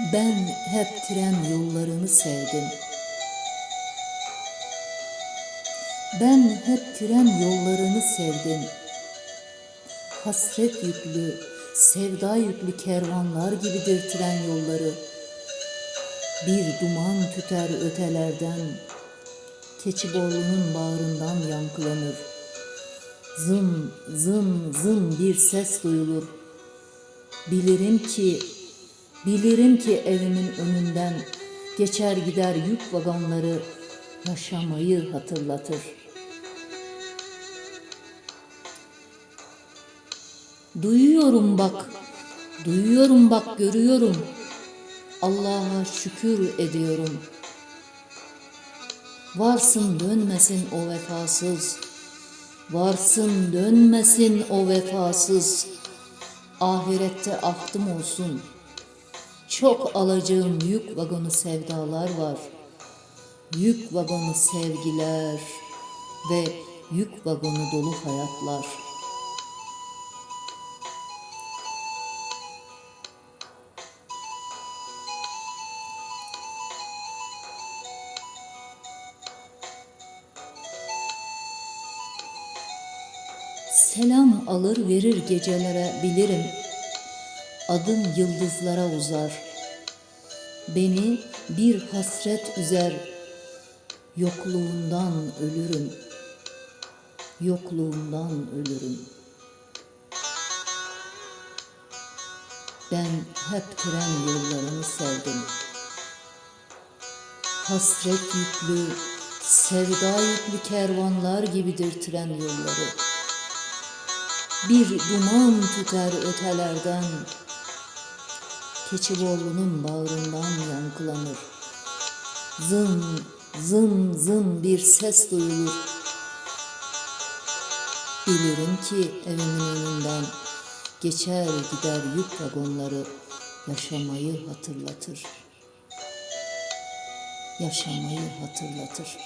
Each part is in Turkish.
Ben hep tren yollarını sevdim. Ben hep tren yollarını sevdim. Hasret yüklü, sevda yüklü kervanlar gibidir tren yolları. Bir duman tüter ötelerden, Keçiborlu'nun bağrından yankılanır. Zın, zın, zın bir ses duyulur. Bilirim ki, bilirim ki evimin önünden geçer gider yük vagonları yaşamayı hatırlatır. Duyuyorum bak, duyuyorum bak görüyorum. Allah'a şükür ediyorum. Varsın dönmesin o vefasız. Varsın dönmesin o vefasız. Ahirette ahtım olsun. Çok alacağım yük vagonu sevdalar var. Yük vagonu sevgiler ve yük vagonu dolu hayatlar. Selam alır verir gecelere bilirim. Adım yıldızlara uzar. Beni bir hasret üzer. Yokluğundan ölürüm. Yokluğundan ölürüm. Ben hep tren yollarını sevdim. Hasret yüklü, sevda yüklü kervanlar gibidir tren yolları. Bir duman tüter ötelerden, Keçiborlu'nun bağrından yankılanır. Zın, zın, zın bir ses duyulur. Bilirim ki evimin önünden geçer gider yük vagonları yaşamayı hatırlatır. Yaşamayı hatırlatır.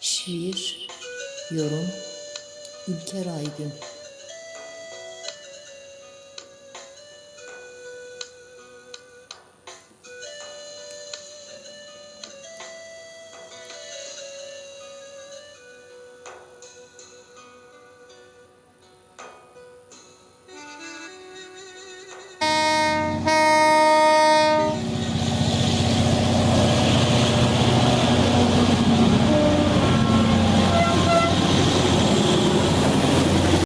Şiir, yorum, Ülker Aygün